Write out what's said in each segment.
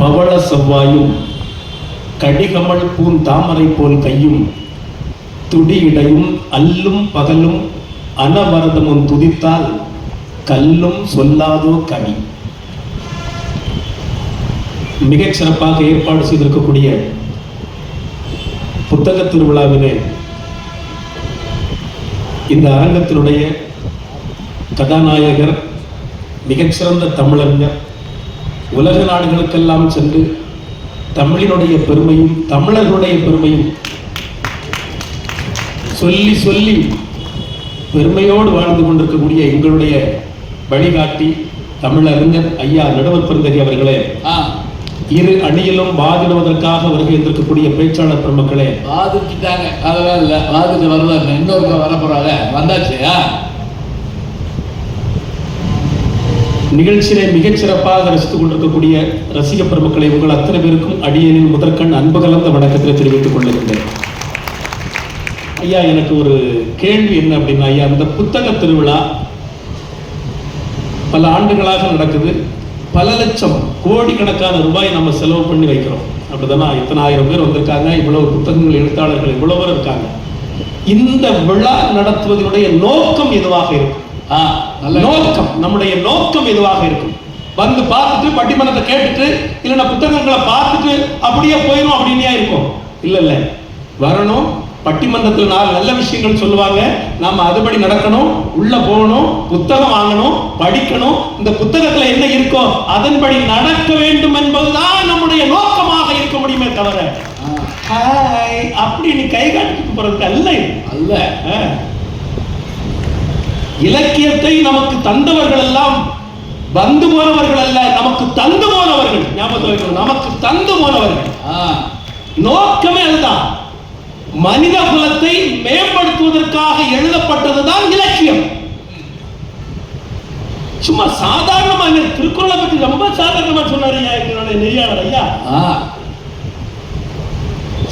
பவள செவ்வாயும் கடிகமழ் பூந்தாமரை போல் கையும் துடியிடையும் அல்லும் பகலும் அனவரதமும் துதித்தால் கல்லும் சொல்லாதோ கவி மிகச் சிறப்பாக ஏற்பாடு செய்திருக்கக்கூடிய புத்தக திருவிழாவிலே இந்த அரங்கத்தினுடைய கதாநாயகர் மிகச்சிறந்த தமிழறிஞர் உலக நாடுகளுக்கெல்லாம் சென்று தமிழினுடைய பெருமையும் தமிழர்களுடைய பெருமையும் சொல்லி சொல்லி பெருமையோடு வாழ்ந்து கொண்டிருக்கக்கூடிய எங்களுடைய வழிகாட்டி தமிழறிஞர் ஐயா நடுவர் பெருந்தகை அவர்களே. இரு அணியிலும் வாதிடுவதற்காக வருகை இருந்திருக்கக்கூடிய பேச்சாளர் பெருமக்களே. வாதிச்சுட்டாங்க அதெல்லாம் இல்லை. வாதிட்டு வரல இன்னொரு வர போறாங்க வந்தாச்சு ஆ நிகழ்ச்சியிலே மிகச் சிறப்பாக ரசித்துக் கொண்டிருக்கக்கூடிய ரசிக பிரபுக்களை உங்கள் அத்தனை பேருக்கும் அடியனின் முதற்கண் அன்பு கலந்த வணக்கத்தில் தெரிவித்துக் கொள்ளுகின்றேன் ஐயா எனக்கு ஒரு கேள்வி என்ன அப்படின்னா ஐயா இந்த புத்தக திருவிழா பல ஆண்டுகளாக நடக்குது. பல லட்சம் கோடிக்கணக்கான ரூபாய் நம்ம செலவு பண்ணி வைக்கிறோம். அப்படிதானா? இத்தனை ஆயிரம் பேர் வந்திருக்காங்க இவ்வளவு புத்தகங்கள் எழுத்தாளர்கள் இவ்வளவு பேர் இருக்காங்க. இந்த விழா நடத்துவதனுடைய நோக்கம் எதுவாக இருக்கும் நோக்கம். நம்முடைய நோக்கம் எதுவாக இருக்கும்? வந்து பார்த்துட்டு பட்டிமன்றத்தை கேட்டுட்டு இல்லைன்னா புத்தகங்களை பார்த்துட்டு அப்படியே போயிடும் அப்படின்னே இருக்கும்? இல்ல இல்ல. வரணும் பட்டிமன்றத்தில் நாலு நல்ல விஷயங்கள் சொல்லுவாங்க. நாம அதுபடி நடக்கணும் உள்ள போகணும் புத்தகம் வாங்கணும் படிக்கணும். இந்த புத்தகத்துல என்ன இருக்கோ அதன்படி நடக்க வேண்டும் என்பதுதான் நம்முடைய நோக்கமாக இருக்க முடியுமே தவிர. ஆ, ஹாய் அப்படி நீ கை காட்டிட்டு போறதுக்கு அல்ல. அல்ல. இலக்கியத்தை நமக்கு தந்தவர்கள் எல்லாம் வந்து போனவர்கள் அல்ல நமக்கு தந்து போனவர்கள். வைக்கணும். நமக்கு தந்து போனவர்கள். நோக்கமே அதுதான். மனித குலத்தை மேம்படுத்துவதற்காக எழுதப்பட்டதுதான் இலக்கியம். சும்மா சாதாரணமா இந்த திருக்குறளை பற்றி ரொம்ப சாதாரணமா சொன்னாரு நெறியாளர் ஐயா.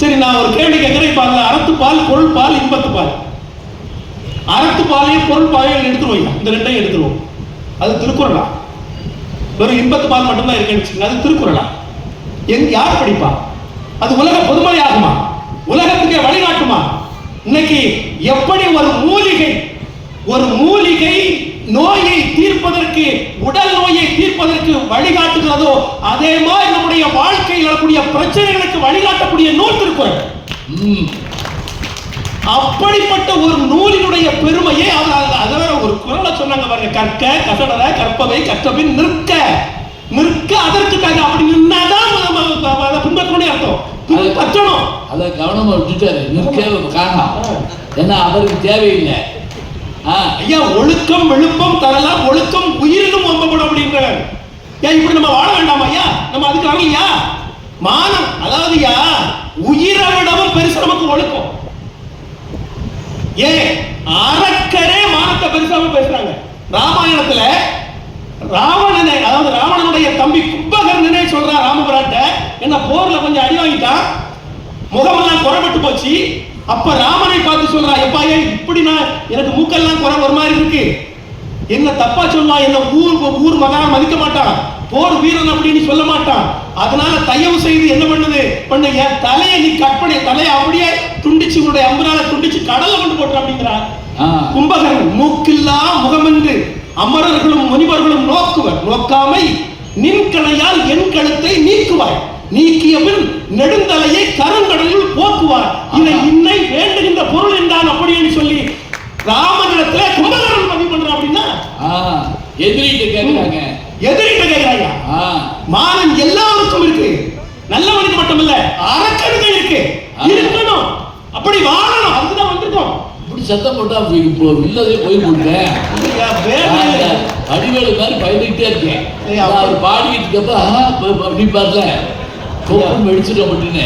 சரி நான் ஒரு கேள்வி கேட்கிறேன் பாருங்க அறத்து பால் பொருள் பால். இன்பத்து பால் அறத்து பாலையும் பொருள் பாலையும் எடுத்துருவோம் இந்த ரெண்டையும் எடுத்துருவோம் அது திருக்குறளா? வெறும் இன்பத்து பால் மட்டும்தான் இருக்குன்னு வச்சுக்கோங்க அது திருக்குறளா? எங் யார் படிப்பா? அது உலக பொதுமறை ஆகுமா உலகத்துக்கே வழிகாட்டுமா? இன்னைக்கு எப்படி ஒரு மூலிகை ஒரு மூலிகை நோயை தீர்ப்பதற்கு உடல் நோயை தீர்ப்பதற்கு வழிகாட்டுகிறதோ அதே மாதிரி நம்முடைய வாழ்க்கையில் கூடிய பிரச்சனைகளுக்கு வழிகாட்டக்கூடிய நூல் திருக்குறள். ம். அப்படிப்பட்ட ஒரு நூலினுடைய பெருமையை அவர் அது- ஒரு குரலை சொன்னாங்க பாருங்க. கற்க கசடர கற்பவை கற்றபின் நிற்க. நிற்க அதற்கு தக அப்படி நின்னாதான் நம்ம நம்ம அதை பின்பற்றணும் அர்த்தம். பின்பற்றணும் அதை கவனமா விட்டுட்டாரு. நிற்க காரணம். ஏன்னா அவருக்கு தேவையில்லை. ஐயா ஒழுக்கம் விழுப்பம் தரலாம் ஒழுக்கம் உயிரினும் ஒம்பப்படும் அப்படின்றார். ஏன் இப்படி நம்ம வாழ வேண்டாம் ஐயா? நம்ம அதுக்கு வரலையா மானம் அதாவது உயிரை விடவும் பெருசு நமக்கு ஒழுக்கம். ஏன்? அரக்கரே மானத்தை பெருசாம பேசுறாங்க. ராமாயணத்துல ராவணனை அதாவது ராவணனுடைய தம்பி கும்பகர்ணனே சொல்றா ராமபுராட்ட என்ன போர்ல கொஞ்சம் அடி வாங்கிட்டான் முகமெல்லாம் குறைபட்டு போச்சு. அப்ப ராமனை பார்த்து சொல்றா எப்பா ஏன் இப்படி நான் எனக்கு மூக்கெல்லாம் குறை ஒரு மாதிரி இருக்கு. என்ன தப்பா சொல்லுவா என்ன ஊர் ஊர் மகனா மதிக்க மாட்டான். போர் வீரன் அப்படின்னு சொல்ல மாட்டான். அதனால தயவு செய்து என்ன பண்ணுது? பண்ணு என் தலையை நீ கட் பண்ணி. தலையை அப்படியே துண்டிச்சு உன்னுடைய அம்புனால துண்டிச்சு கடல்ல கொண்டு போட்டு அப்படிங்கிறார். கும்பகரன் மூக்கில்லா முகமென்று அமரர்களும் முனிவர்களும் நோக்குவர். நோக்காமை நின் கணையால் என் கழுத்தை நீக்குவாய். நீக்கிய பின் நெடுந்தலையை கருங்கடலில் போக்குவார். இதை இன்னை வேண்டுகின்ற பொருள் என்றான் அப்படின்னு சொல்லி ராமனிடத்துல கும்பகரன் பதிவு பண்றான் அப்படின்னா? ஆ எதிரிகிட்ட கேட்குறாங்க எதிரிட்ட கேட்கிறாயா ஆ மானம் எல்லாருக்கும் இருக்கு நல்லவனுக்கு அரக்கனுக்கு இருக்கு இருக்கணும். அப்படி வாழணும். அதுதான் வந்திருக்கோம் இப்படி சத்தம் போட்டா அப்படி இப்போ இல்லதே போய் கொடுத்தேன் அடிவேலு மாதிரி பயந்துகிட்டே இருக்கேன் அவர் பாடிக்கிட்டு இருக்கப்ப அப்படி பாருல கொப்பு வெடிச்சிட்டோம் அப்படின்னு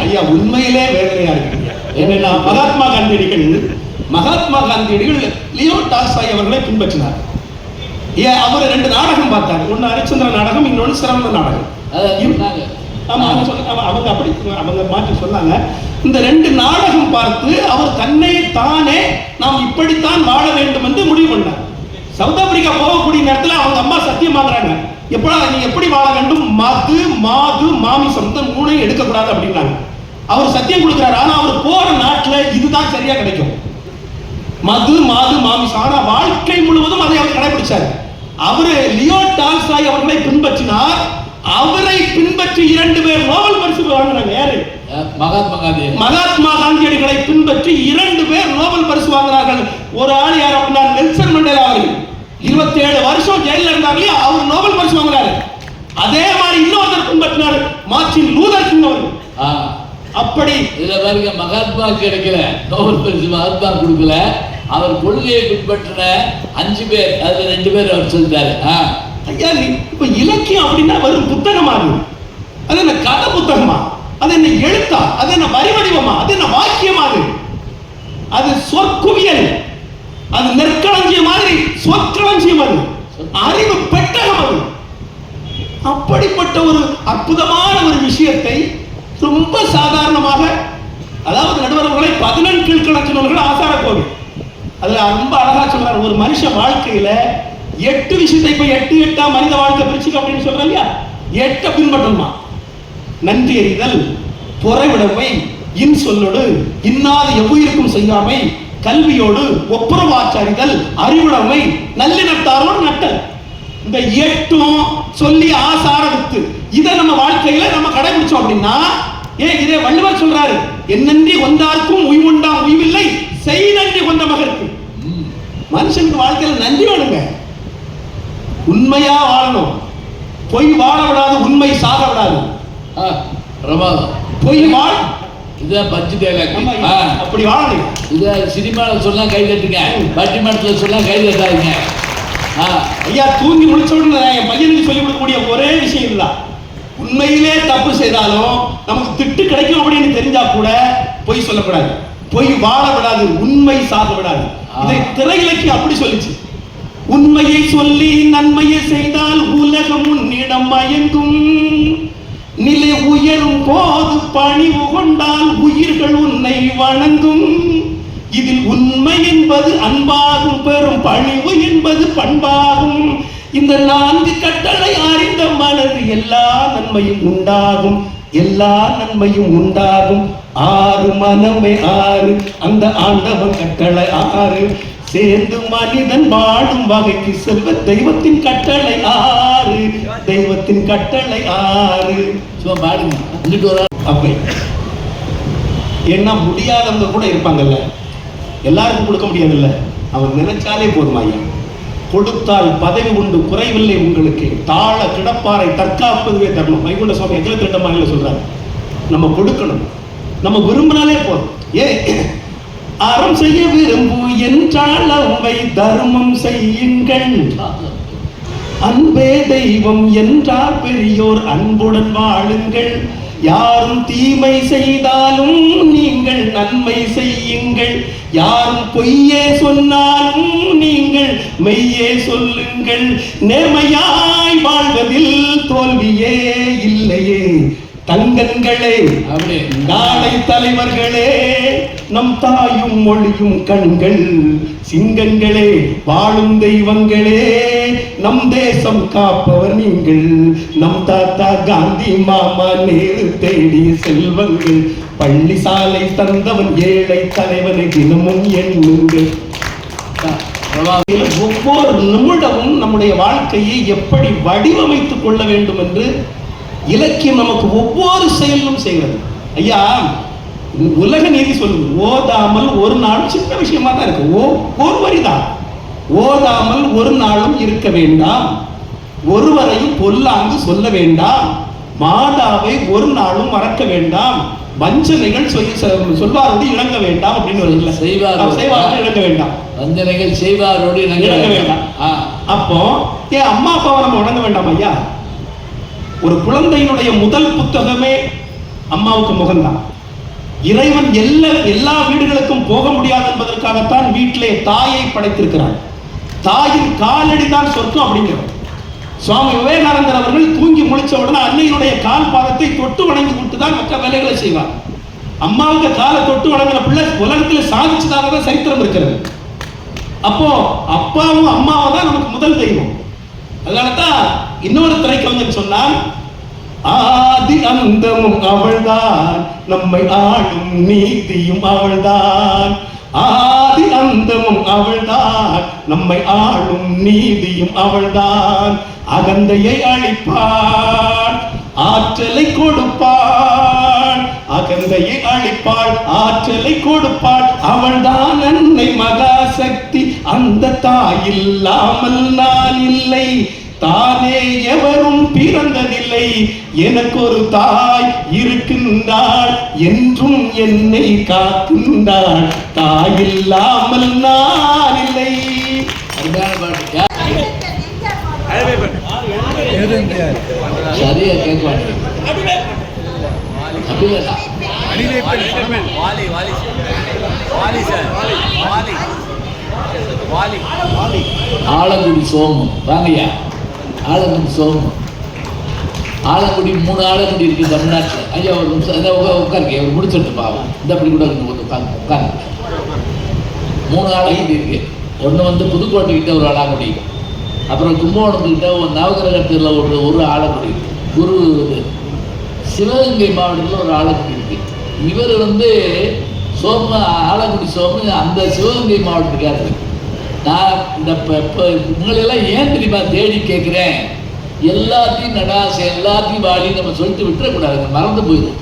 ஐயா, உண்மையிலே வேதனையா இருக்கு என்னன்னா மகாத்மா காந்தியடிகள் மகாத்மா காந்தியடிகள் லியோ டால்ஸ்டாய் அவர்களை பின்பற்றினார். ஏன் அவர் ரெண்டு நாடகம் பார்த்தார் ஒன்னு ஹரிச்சந்திர நாடகம் இன்னொன்னு சிரவண நாடகம். அதை ஆமாம் அவங்க சொன்ன- அவங்க- அப்படி அவங்க மாற்றி சொன்னாங்க. இந்த ரெண்டு நாடகம் பார்த்து அவர் தன்னை தானே நாம் இப்படித்தான் வாழ வேண்டும் என்று முடிவு பண்ணார். சவுத் ஆப்பிரிக்கா போகக்கூடிய நேரத்துல அவங்க அம்மா சத்தியம் வாங்குறாங்க. எப்படா நீ எப்படி வாழ வேண்டும்? மது மாது மாமிசம் இந்த மூணையும் எடுக்கக்கூடாது அப்படின்னாங்க. அவர் சத்தியம் கொடுக்குறாரு. ஆனா அவர் போற நாட்டுல இதுதான் சரியா கிடைக்கும். மது மாது மாமிசம். ஆனா வாழ்க்கை முழுவதும் அதை அவர் கடைபிடிச்சார். அவரு லியோ டால்ஸ்டாய் அவர்களை பின்பற்றினார். அவரை பின்பற்றி இரண்டு பேர் நோபல் பரிசு வாங்கினாங்க யாரு? மகாத்மா காந்தி. மகாத்மா காந்தியடிகளை பின்பற்றி இரண்டு பேர் நோபல் பரிசு வாங்குறார்கள். ஒரு ஆள் யார் அப்படின்னா நெல்சன் மண்டேலா அவர்கள். இருபத்தி ஏழு வருஷம் ஜெயில இருந்தார் இல்லையா அவர் நோபல் பரிசு வாங்குறாரு. அதே மாதிரி இன்னொருத்தர் பின்பற்றினார் மார்ட்டின் லூதர் கிங் அவர்கள். அப்படி இதுல பாருங்க மகாத்மா கிடைக்கல நோபல் பரிசு மகாத்மா கொடுக்கல. அவர் கொள்கையை பின்பற்றின அஞ்சு பேர் அதுல ரெண்டு பேர் அவர் சொல்லிட்டாரு ஆ, ஐயா நீ இப்போ இலக்கியம் அப்படின்னா வெறும் புத்தகமா அது அது என்ன கதை புத்தகமா? அது என்ன எழுத்தா? அது என்ன வரி வடிவமா அது என்ன வாக்கியமா அது? அது சொற்குவியல். அது நெற்களஞ்சியம் மாதிரி சொற்களஞ்சியம் அது. அறிவு பெட்டகம் அது. அப்படிப்பட்ட ஒரு அற்புதமான ஒரு விஷயத்தை ரொம்ப சாதாரணமாக அதாவது நடுவர்களை பதினெண் கீழ்கணக்கினவர்கள் ஆசார கோவில். அதுல ரொம்ப அழகா சொல்றாரு ஒரு மனுஷ வாழ்க்கையில எட்டு விஷயத்தை இப்ப எட்டு எட்டா மனித வாழ்க்கை பிரிச்சுக்க அப்படின்னு சொல்றேன் இல்லையா? எட்ட பின்பற்றணுமா? நன்றி அறிதல் பொறைவிடமை இன் சொல்லோடு இன்னாத எவ்வுயிருக்கும் செய்யாமை கல்வியோடு ஒப்புரவாச்சறிதல் அறிவுடைமை நல்லினத்தாரோடு நட்டல். இந்த எட்டும் சொல்லி ஆசார வித்து இதை நம்ம வாழ்க்கையில நம்ம கடைபிடிச்சோம் அப்படின்னா ஏன் இதே வள்ளுவர் சொல்றாரு என்னன்றி ஒன்றார்க்கும் உய்வுண்டாம் உய்வில்லை செய் நன்றி கொண்ட மகருக்கு. மனுஷனுக்கு வாழ்க்கையில நன்றி வேணுங்க. உண்மையா வாழணும். பொய் வாழ விடாது உண்மை சாக விடாது பிரமாதம் பொய் வாழ் இதுதான் பஞ்சு டைலாக் அப்படி வாழணும் இத சினிமாவில் சொன்னா கை தட்டுங்க. பட்டிமன்றத்தில் சொன்னா கை தட்டாதீங்க. ஐயா தூங்கி முடிச்ச உடனே நான் என் பையனுக்கு கொடுக்கக்கூடிய ஒரே விஷயம் இதுதான் உண்மையிலே தப்பு செய்தாலும் நமக்கு திட்டு கிடைக்கும் அப்படின்னு தெரிஞ்சா கூட பொய் சொல்லக்கூடாது பொய் வாழ விடாது உண்மை சாக விடாது இதை திரை இலக்கியம் அப்படி சொல்லிச்சு. உண்மையை சொல்லி நன்மையை செய்தால் உலகம் உன்னிடம் மயங்கும். நிலை உயரும் போது பணிவு கொண்டால் உயிர்கள் உன்னை வணங்கும். இதில் உண்மை என்பது அன்பாகும் பெறும் பணிவு என்பது பண்பாகும். இந்த நான்கு கட்டளை அறிந்த மலர் எல்லா நன்மையும் உண்டாகும். எல்லா நன்மையும் உண்டாகும். ஆறு மனமே ஆறு அந்த ஆண்டவன் கட்டளை ஆறு. சேர்ந்து மனிதன் வாழும் வகைக்கு செல்வ தெய்வத்தின் கட்டளை ஆறு. தெய்வத்தின் கட்டளை ஆறு. சும்மா பாடுங்க வந்துட்டு ஒரு அப்படி ஏன்னா முடியாதவங்க கூட இருப்பாங்கல்ல. எல்லாருக்கும் கொடுக்க முடியாதுல்ல. அவர் நினைச்சாலே போதும் ஐயா. கொடுத்தால் பதவி உண்டு குறைவில்லை உங்களுக்கு. தாழ கிடப்பாறை தற்காப்பதுவே தரணும் வைகுண்ட சுவாமி எங்களை திட்டமாக சொல்றாரு. நம்ம கொடுக்கணும். நம்ம விரும்பினாலே போதும். ஏ அறம் செய்ய விரும்பு என்றால் அவை தர்மம் செய்யுங்கள். அன்பே தெய்வம் என்றார் பெரியோர் அன்புடன் வாழுங்கள். யாரும் தீமை செய்தாலும் நீங்கள் நன்மை செய்யுங்கள். யாரும் பொய்யே சொன்னாலும் நீங்கள் மெய்யே சொல்லுங்கள். நேர்மையாய் அப்படி. நாளை தலைவர்களே நம் தாயும் மொழியும் கண்கள் சிங்கங்களே வாழும் தெய்வங்களே நம் தேசம் காப்பவர் நீங்கள். நம் தாத்தா காந்தி மாமா நேரு தேடிய செல்வங்கள். பள்ளி சாலை தந்தவன் ஏழை தலைவனை தினமும் எண்ணுங்கள். ஒவ்வொரு நிமிடமும் நம்முடைய வாழ்க்கையை எப்படி வடிவமைத்துக் கொள்ள வேண்டும் என்று இலக்கியம் நமக்கு ஒவ்வொரு செயலும் செய்கிறது ஐயா உலக நீதி சொல்லுது. ஓதாமல் ஒரு நாளும் சின்ன விஷயமா தான் இருக்கு. ஓ ஒரு வரிதான். ஓதாமல் ஒரு நாளும் இருக்க வேண்டாம். ஒருவரையும் பொல்லாங்கு சொல்ல வேண்டாம். மாதாவை ஒரு நாளும் மறக்க வேண்டாம். வஞ்சனைகள் சொல்லி சொல்வாரோடு இணங்க வேண்டாம் அப்படின்னு வருதுல்ல செய்வாரோடு. இணங்க வேண்டாம். வஞ்சனைகள் செய்வாரோடு இணங்க இணங்க வேண்டாம். அப்போ ஏன் அம்மா அப்பாவை நம்ம வணங்க வேண்டாம் ஐயா? ஒரு குழந்தையினுடைய முதல் புத்தகமே அம்மாவுக்கு முகம்தான். இறைவன் எல்லா எல்லா வீடுகளுக்கும் போக முடியாது என்பதற்காகத்தான் வீட்டிலே தாயை படைத்திருக்கிறார் தாயின் காலடி தான் சொர்க்கம் அப்படிங்கிறோம். சுவாமி விவேகானந்தர் அவர்கள் தூங்கி முழிச்ச உடனே அன்னையினுடைய கால் பாதத்தை தொட்டு வணங்கி விட்டு தான் மற்ற வேலைகளை செய்வார். அம்மாவுக்கு காலை தொட்டு வணங்கின பிள்ளை உலகத்தில் சாதிச்சதாக தான் சரித்திரம் இருக்கிறது. அப்போ அப்பாவும் அம்மாவும் தான் நமக்கு முதல் தெய்வம். அதனால தான் இன்னொரு திரைக்கலைஞர் சொன்னார் ஆதி அந்தமும் அவள்தான். நம்மை ஆளும் நீதியும் அவள்தான். ஆதி அந்தமும் அவள்தான். நம்மை ஆளும் நீதியும் அவள்தான். அகந்தையை அழிப்பாள் ஆற்றலை கொடுப்பாள். அகந்தையை அழிப்பாள் ஆற்றலை கொடுப்பாள். அவள்தான் அன்னை மகாசக்தி. அந்த தாய் இல்லாமல் நான் இல்லை. தானே எவரும் பிறந்ததில்லை. எனக்கு ஒரு தாய் இருக்கின்றாள் என்றும் என்னை காக்கின்றாள். தாய் இல்லாமல் நான் இல்லை. சரியா அப்படியா வாலி வாலி வாலி சார் வாலி வாலி ஆலங்குடி சோமம். வாங்கய்யா. ஆலங்குடி சோமம். ஆலங்குடி மூணு ஆலங்குடி இருக்கு தமிழ்நாட்டில். ஐயா ஒரு நிமிஷம். இந்த உட்கா- உட்காருங்க. முடிச்சுட்டு பாவம். இந்த அப்படி கூட இருக்கு கொஞ்சம் உட்காந்து உட்காருங்க. மூணு ஆலங்குடி இருக்கு. ஒன்று வந்து புதுக்கோட்டை கிட்ட ஒரு ஆலங்குடி. அப்புறம் கும்பகோணத்துக்கிட்ட ஒரு நவகிரகத்தில் ஒரு ஒரு ஆலங்குடி. குரு சிவகங்கை மாவட்டத்தில் ஒரு ஆலங்குடி இருக்கு. இவர் வந்து சோம ஆலங்குடி சோமு அந்த சிவகங்கை மாவட்டத்துக்காரர். நான் இந்த இப்போ இப்போ உங்களெல்லாம் ஏன் தெரியுமா தேடி கேட்குறேன் எல்லாத்தையும் நடாசை எல்லாத்தையும் வாடி நம்ம சொல்லிட்டு விட்டுறக்கூடாது மறந்து போயிடும்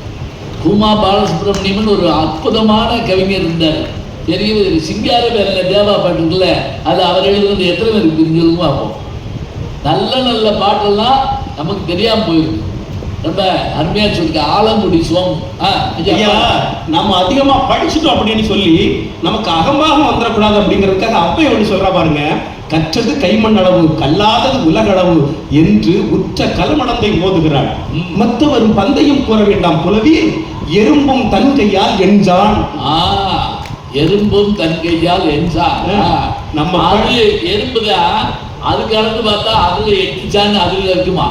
கூமா பாலசுப்ரமணியம்னு ஒரு அற்புதமான கவிஞர் இருந்தார். பெரிய சிங்கார வேலை தேவா பாட்டு அது அவர் எழுதுனது எத்தனை பேருக்கு தெரிஞ்சதும் பார்ப்போம். நல்ல நல்ல பாட்டெல்லாம் நமக்கு தெரியாமல் போயிருக்கு ரொம்ப அருமையா சொல்லிருக்க ஆலங்குடி சோம் ஐயா, நம்ம அதிகமா படிச்சுட்டோம் அப்படின்னு சொல்லி நமக்கு அகம்பாகம் வந்துடக்கூடாது அப்படிங்கிறதுக்காக அப்ப எப்படி சொல்றா பாருங்க கற்றது கைமண் அளவு கல்லாதது உலகளவு என்று உற்ற கலமடந்தை ஓதுகிறாள் மற்றவரும் பந்தயம் கூற வேண்டாம் புலவி எறும்பும் தன் கையால் என்றான் ஆ எறும்பும் தன் கையால் என்றான் நம்ம எறும்புதான் அதுக்கு அளந்து பார்த்தா அதுல எட்டிச்சான்னு அதுல இருக்குமா?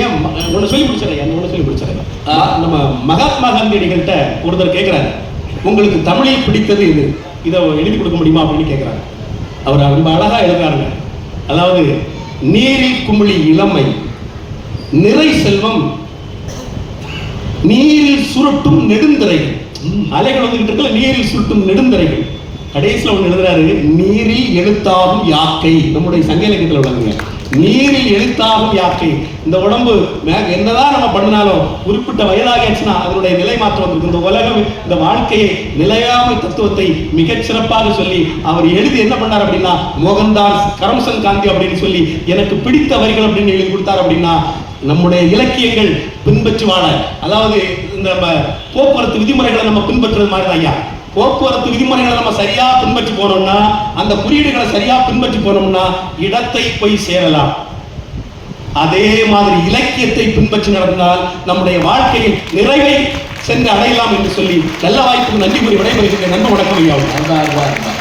ஏன் ஒண்ணு சொல்லி முடிச்சிடறேன் ஒண்ணு சொல்லி முடிச்சிடறேன். நம்ம மகாத்மா காந்தியடிகள்கிட்ட ஒருத்தர் கேட்கிறாரு உங்களுக்கு தமிழில் பிடித்தது இது. இதை எழுதி கொடுக்க முடியுமா? அப்படின்னு கேட்கிறாரு அவர் ரொம்ப அழகா எழுதுறாருங்க. அதாவது நீரில் குமிழி இளமை நிறை செல்வம் நீரில் சுருட்டும் நெடுந்திரைகள். அலைகள் வந்துகிட்டு இருக்கல நீரில் சுருட்டும் நெடுந்திரைகள். கடைசியில் ஒன்று எழுதுறாரு நீரில் எழுத்தாகும் யாக்கை. நம்முடைய சங்க இலக்கியத்தில் உள்ளதுங்க நீரில் எழுத்தாகும் யாக்கை. இந்த உடம்பு மே- என்னதான் நம்ம பண்ணினாலும் குறிப்பிட்ட வயதாகியாச்சுன்னா அதனுடைய நிலை மாற்றம் வந்திருக்கு இந்த உலகம் இந்த வாழ்க்கையை நிலையாமை தத்துவத்தை மிகச் சிறப்பாக சொல்லி அவர் எழுதி என்ன பண்ணார் அப்படின்னா மோகன்தாஸ் கரம்சன் காந்தி அப்படின்னு சொல்லி எனக்கு பிடித்த வரிகள் அப்படின்னு எழுதி கொடுத்தார் அப்படின்னா நம்முடைய இலக்கியங்கள் பின்பற்றி வாழ. அதாவது இந்த நம்ம போக்குவரத்து விதிமுறைகளை நம்ம பின்பற்றுறது மாதிரி தான் ஐயா. போக்குவரத்து விதிமுறைகளை நம்ம சரியா பின்பற்றி போனோம்னா அந்த குறியீடுகளை சரியா பின்பற்றி போனோம்னா இடத்தை போய் சேரலாம். அதே மாதிரி இலக்கியத்தை பின்பற்றி நடந்தால் நம்முடைய வாழ்க்கையின் நிறைவை சென்று அடையலாம் என்று சொல்லி நல்ல வாய்ப்புக்கு நன்றி கூறி விடைபெறுகின்ற நன்றி வணக்கம் ஐயா.